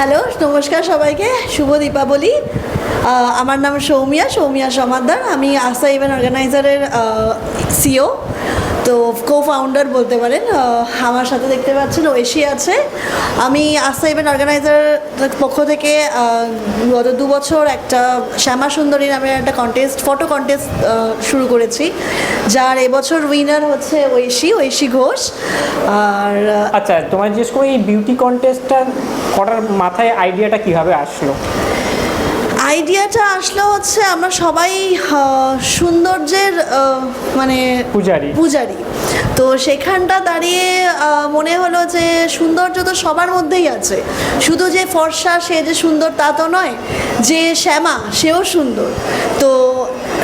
Hello, নমস্কার সবাইকে। শুভ দীপাবলি। আমার নাম সৌমিয়া সৌমিয়া সমাদ্দার আমি আস্থা ইভেন্ট অর্গানাইজারের সিও তো কো ফাউন্ডার বলতে পারেন আমার সাথে দেখতে পাচ্ছেন ঐশী আছে। আমি আশা ইভেন্ট অর্গানাইজার পক্ষ থেকে গত দু বছর একটা শ্যামা সুন্দরী নামের একটা কন্টেস্ট ফটো কন্টেস্ট শুরু করেছি। যার এবছর উইনার হচ্ছে ঐশী ঐশী ঘোষ। আর আচ্ছা তোমার জিজ্ঞেস করি বিউটি কন্টেস্টটা করার মাথায় আইডিয়াটা কীভাবে আসলো? আইডিয়াটা আসলো হচ্ছে আমরা সবাই সৌন্দর্যের মানে পূজারি। পূজারি। তো সেখানটা দাঁড়িয়ে মনে হলো যে সৌন্দর্য তো সবার মধ্যেই আছে। শুধু যে ফর্সা সে যে সুন্দর তা তো নয় যে শ্যামা সেও সুন্দর। তো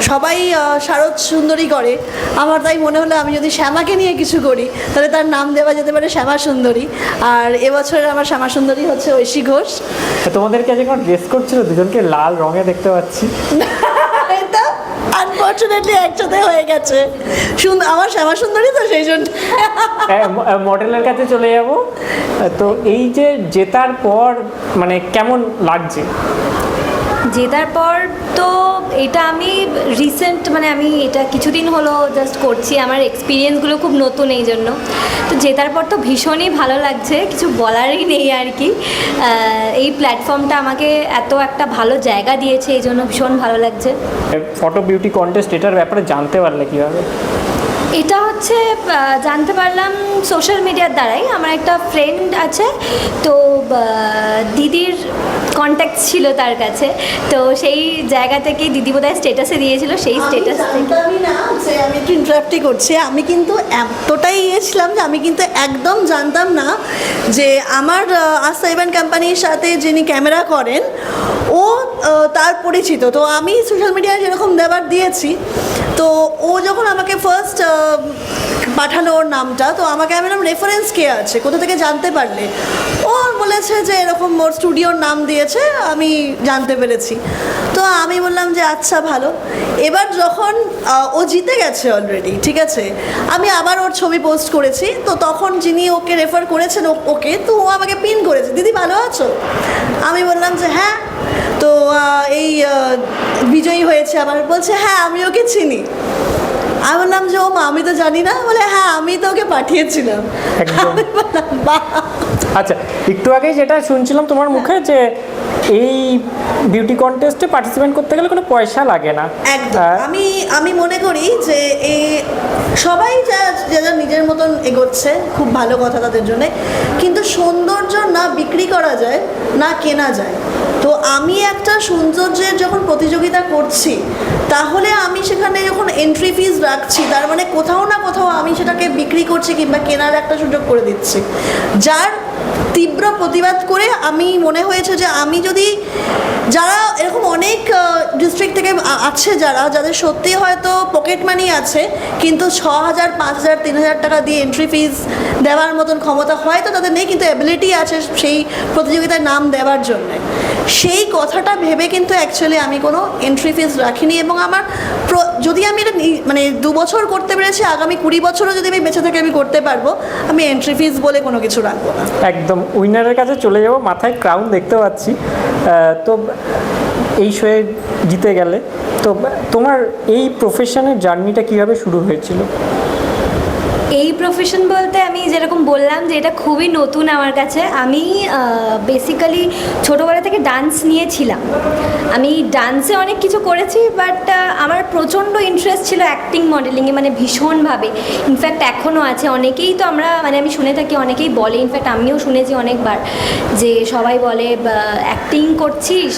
সবাই শারদ সুন্দরী করে। আমার তাই মনে হলো আমি যদি শ্যামাকে নিয়ে কিছু করি তাহলে তার নাম দেওয়া যেতে পারে শ্যামা সুন্দরী। আর এবছরের আমার শ্যামা সুন্দরী হচ্ছে ঐশী ঘোষ। তোমাদেরকে আজ যখন ড্রেস করছিল দুজনকে লাল রঙে দেখতে পাচ্ছি। আনফর্চুনেটলি একসাথে হয়ে গেছে। সুন্দর আমার শ্যামা সুন্দরী তো সেই জন্য। মডেলের কাছে চলে যাব। তো এই যে জেতার পর মানে কেমন লাগছে? জেতার পর তো এটা আমি রিসেন্ট মানে আমি এটা কিছুদিন হলো জাস্ট করছি। আমার এক্সপিরিয়েন্সগুলো খুব নতুন এই জন্য। তো জেতার পর তো ভীষণই ভালো লাগছে, কিছু বলারই নেই আর কি। এই প্ল্যাটফর্মটা আমাকে এত একটা ভালো জায়গা দিয়েছে, এই জন্য ভীষণ ভালো লাগছে। ফটো বিউটি কন্টেস্ট এটার ব্যাপারে জানতে পারলে কীভাবে? এটা হচ্ছে জানতে পারলাম সোশ্যাল মিডিয়ার দ্বারাই। আমার একটা ফ্রেন্ড আছে তো দিদির কন্ট্যাক্ট ছিল তার কাছে। তো সেই জায়গা থেকে দিদি বোধহয় স্টেটাসে দিয়েছিল সেই স্টেটাস থেকে। আমি একটু ইন্টারাপ্টই করছি। আমি কিন্তু এতটাই ইয়েছিলাম যে আমি কিন্তু একদম জানতাম না যে আমার আস্থা ইভেন্ট কোম্পানির সাথে যিনি ক্যামেরা করেন ও তার পরিচিত। তো আমি সোশ্যাল মিডিয়ায় যেরকম দেবার দিয়েছি তো ও যখন আমাকে ফার্স্ট পাঠালো ওর নামটা, তো আমাকে আমি বললাম রেফারেন্স কে আছে? কোথা থেকে জানতে পারলে? ও বলেছে যে এরকম ওর স্টুডিওর নাম দিয়েছে, আমি জানতে পেরেছি। তো আমি বললাম যে আচ্ছা ভালো। এবার যখন ও জিতে গেছে অলরেডি ঠিক আছে? আমি আবার ওর ছবি পোস্ট করেছি, তো তখন যিনি ওকে রেফার করেছেন ওকে, তো ও আমাকে পিন করেছে। দিদি, ভালো আছো? আমি বললাম যে হ্যাঁ। তো এই বিজয়ী হয়েছে আবার বলছে হ্যাঁ আমি ওকে চিনি। আমি বললাম যে ও মা আমি তো জানি না। বলে হ্যাঁ আমি তো ওকে পাঠিয়েছিলাম আচ্ছা একটু আগে যেটা শুনছিলাম তোমার মুখে যে এই বিউটি কন্টেস্টে পার্টিসিপেট করতে গেলে কোনো পয়সা লাগে না। একদম। আমি আমি মনে করি যে এই সবাই যা যারা নিজের মতন এগোচ্ছে খুব ভালো কথা তাদের জন্য। কিন্তু সৌন্দর্য না বিক্রি করা যায় না কেনা যায়। তো আমি একটা সৌন্দর্যের যখন প্রতিযোগিতা করছি, তাহলে আমি সেখানে যখন এন্ট্রি ফিজ রাখছি, তার মানে কোথাও না কোথাও আমি সেটাকে বিক্রি করছি কিংবা কেনার একটা সুযোগ করে দিচ্ছি। যার তীব্র প্রতিবাদ করে আমি, মনে হয়েছে যে আমি যদি, যারা এরকম অনেক ডিস্ট্রিক্ট থেকে আছে যারা, যাদের সত্যি হয়তো পকেট মানি আছে, কিন্তু ছ হাজার পাঁচ হাজার তিন হাজার টাকা দিয়ে এন্ট্রি ফিজ দেওয়ার মতন ক্ষমতা হয়তো তাদের নেই, কিন্তু অ্যাবিলিটি আছে সেই প্রতিযোগিতায় নাম দেওয়ার জন্য। সেই কথাটা ভেবে কিন্তু অ্যাকচুয়ালি আমি কোনো এন্ট্রি ফিস রাখিনি এবং আমার যদি আমি এটা মানে দু বছর করতে পেরেছি, আগামী কুড়ি বছরও যদি আমি বেঁচে থেকে আমি করতে পারব, আমি এন্ট্রি ফিস বলে কোনো কিছু রাখব না। একদম উইনারের কাছে চলে যাব, মাথায় ক্রাউন দেখতে পাচ্ছি। তো এই শোয়ে জিতে গেলে, তো তোমার এই প্রফেশনের জার্নিটা কীভাবে শুরু হয়েছিল? এই প্রফেশন বলতে আমি যেরকম বললাম যে এটা খুবই নতুন আমার কাছে, আমি বেসিক্যালি ছোটোবেলা থেকে ডান্স নিয়েছিলাম। আমি ডান্সে অনেক কিছু করেছি বাট আমার প্রচণ্ড ইন্টারেস্ট ছিল অ্যাক্টিং মডেলিংয়ে মানে ভীষণভাবে। ইনফ্যাক্ট এখনও আছে। অনেকেই তো আমরা মানে আমি শুনে থাকি, অনেকেই বলে ইনফ্যাক্ট আমিও শুনেছি অনেকবার যে সবাই বলে অ্যাক্টিং করছিস?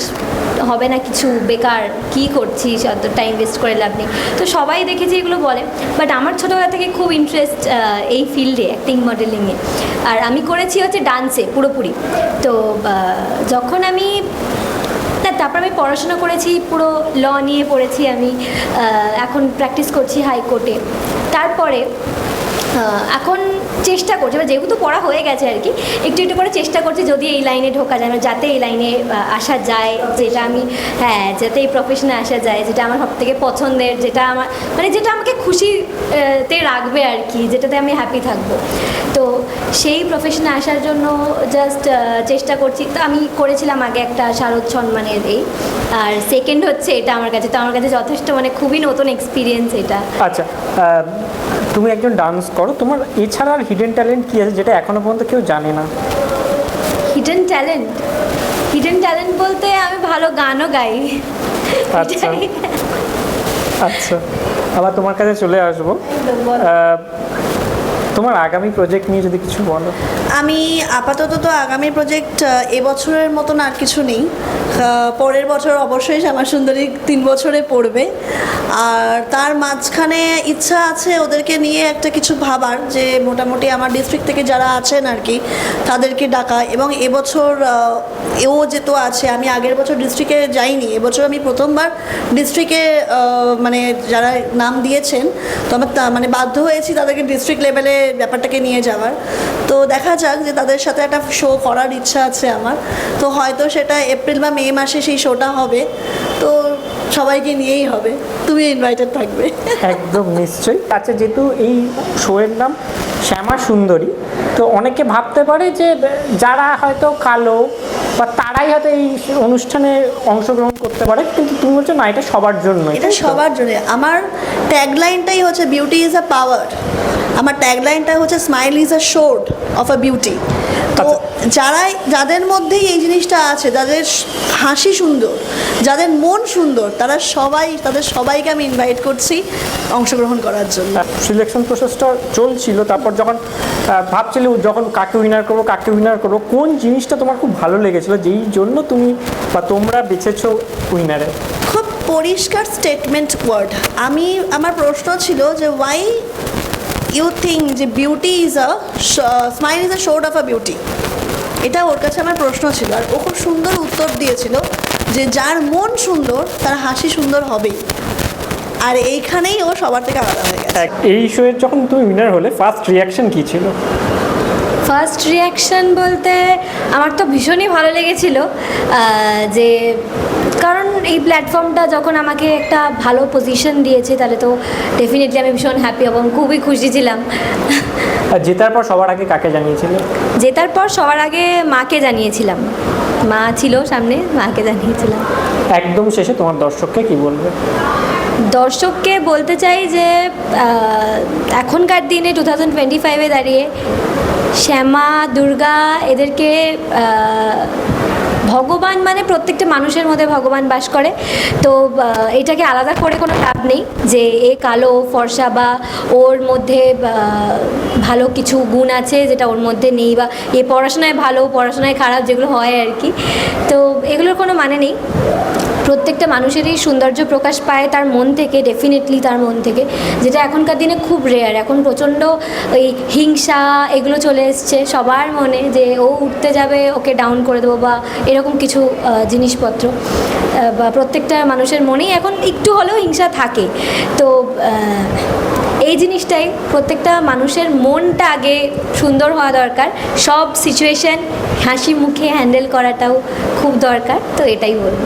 হবে না কিছু? বেকার, কি করছিস? অত টাইম ওয়েস্ট করে লাভ নেই। তো সবাই দেখেছি এগুলো বলে। বাট আমার ছোটোবেলা থেকে খুব ইন্টারেস্ট এই ফিল্ডে অ্যাক্টিং মডেলিংয়ে আর আমি করেছি হচ্ছে ডান্সে পুরোপুরি। তো যখন আমি তারপর আমি পড়াশোনা করেছি, পুরো ল নিয়ে পড়েছি আমি এখন প্র্যাকটিস করছি হাইকোর্টে তারপরে এখন চেষ্টা করছি, এবার যেহেতু পড়া হয়ে গেছে আর কি, একটু একটু করে চেষ্টা করছি যদি এই লাইনে ঢোকা যায় মানে যাতে এই লাইনে আসা যায়, যেটা আমি হ্যাঁ যাতে এই প্রফেশনে আসা যায়, যেটা আমার সব থেকে পছন্দের, যেটা আমার মানে যেটা আমাকে খুশিতে রাখবে আর কি, যেটাতে আমি হ্যাপি থাকব। তো সেই প্রফেশনে আসার জন্য জাস্ট চেষ্টা করছি। তো আমি করেছিলাম আগে একটা শারদ সম্মানের এই, আর সেকেন্ড হচ্ছে এটা আমার কাছে। তো আমার কাছে যথেষ্ট মানে খুবই নতুন এক্সপিরিয়েন্স এটা। আচ্ছা তুমি একজন ডান্স করো তোমার এছাড়া আর হিডেন ট্যালেন্ট কী আছে যেটা এখনও পর্যন্ত কেউ জানে না? হিডেন ট্যালেন্ট হিডেন ট্যালেন্ট বলতে আমি ভালো গানও গাই। আচ্ছা। আচ্ছা আবার তোমার কাছে চলে আসব। তোমার আগামী প্রজেক্ট নিয়ে যদি কিছু বলো। আমি আপাতত তো আগামী প্রজেক্ট এবছরের মতন আর কিছু নেই। পরের বছর অবশ্যই শ্যামা সুন্দরী তিন বছরে পড়বে। আর তার মাঝখানে ইচ্ছা আছে ওদেরকে নিয়ে একটা কিছু ভাবার যে মোটামুটি আমার ডিস্ট্রিক্ট থেকে যারা আছেন আর কি, তাদেরকে ডাকা। এবং এবছর এও যেহেতু আছে, আমি আগের বছর ডিস্ট্রিক্টে যাইনি, এবছর আমি প্রথমবার ডিস্ট্রিক্টে মানে যারা নাম দিয়েছেন, তো আমার মানে বাধ্য হয়েছি তাদেরকে ডিস্ট্রিক্ট লেভেলে ব্যাপারটাকে নিয়ে যাওয়ার। তো দেখা যাক যে তাদের সাথে একটা শো করার ইচ্ছা আছে আমার। তো হয়তো সেটা এপ্রিল বা মে মাসে সেই শোটা হবে তো সবাইকে নিয়েই হবে। তুমি ইনভাইটেড থাকবে। একদম নিশ্চয়ই। আচ্ছা যেহেতু এই শোয়ের নাম শ্যামা সুন্দরী তো অনেকে ভাবতে পারে যে যারা হয়তো কালো বা তারাই হয়তো এই অনুষ্ঠানে অংশগ্রহণ করতে পারে কিন্তু তুমি বলছো না এটা সবার জন্য এটা সবার জন্য আমার ট্যাগলাইনটাই হচ্ছে বিউটি ইজ আ পাওয়ার আমার ট্যাগলাইনটা হচ্ছে smile is a sword of a beauty তো আচ্ছা। যারাই যাদের মধ্যেই এই জিনিসটা আছে যাদের হাসি সুন্দর যাদের মন সুন্দর তারা সবাই তাদের সবাইকে আমি ইনভাইট করছি অংশগ্রহণ করার জন্য। সিলেকশন প্রসেসটা চলছিল তারপর যখন ভাবছিলে যখন কাকে উইনার করব কাকে উইনার করব কোন জিনিসটা তোমার খুব ভালো লেগেছিল যেই জন্য তুমি বা তোমরা বেছেছো উইনারে খুব পরিষ্কার স্টেটমেন্ট ওয়ার্ড আমি আমার প্রশ্ন ছিল যে ওয়াই ইউ থিঙ্ক যে beauty is a smile is a sword of a beauty এটা ওর কাছে আমার প্রশ্ন ছিল আর ও খুব সুন্দর উত্তর দিয়েছিল যে যার মন সুন্দর তার হাসি সুন্দর হবেই। আর এইখানেই ও সবার থেকে আলাদা হয়ে গেছে। এই শোয়ের যখন তুমি উইনার হলে ফার্স্ট রিয়াকশন কী ছিল? ফার্স্ট রিয়াকশন বলতে আমার তো ভীষণই ভালো লেগেছিল যে এই প্ল্যাটফর্মটা যখন আমাকে একটা ভালো পজিশন দিয়েছে তাহলে তো ডেফিনেটলি আমি ভীষণ হ্যাপি এবং খুবই খুশি ছিলাম। আর জেতার পর সবার আগে কাকে জানিয়েছিলে? জেতার পর সবার আগে মাকে জানিয়েছিলাম। মা ছিল সামনে মাকে জানিয়েছিলাম। একদম শেষে তোমার দর্শককে কি বলবে? দর্শককে বলতে চাই যে এখনকার দিনে টু থাউজেন্ড টোয়েন্টি ফাইভে দাঁড়িয়ে শ্যামা দুর্গা এদেরকে ভগবান মানে প্রত্যেকটা মানুষের মধ্যে ভগবান বাস করে। তো এটাকে আলাদা করে কোনো লাভ নেই যে এ কালো ফর্সা বা ওর মধ্যে ভালো কিছু গুণ আছে যেটা ওর মধ্যে নেই বা এ পড়াশোনায় ভালো, পড়াশোনায় খারাপ যেগুলো হয় আর কি। তো, এগুলোর কোনো মানে নেই। প্রত্যেকটা মানুষেরই সৌন্দর্য প্রকাশ পায় তার মন থেকে ডেফিনেটলি তার মন থেকে, যেটা এখনকার দিনে খুব রেয়ার এখন প্রচণ্ড ওই হিংসা এগুলো চলে এসছে সবার মনে যে ও উঠতে যাবে, ওকে ডাউন করে দেবো বা এরকম কিছু জিনিসপত্র বা প্রত্যেকটা মানুষের মনেই এখন একটু হলেও হিংসা থাকে। তো এই জিনিসটাই প্রত্যেকটা মানুষের মনটা আগে সুন্দর হওয়া দরকার। সব সিচুয়েশান হাসি মুখে হ্যান্ডেল করাটাও খুব দরকার, তো এটাই বলব।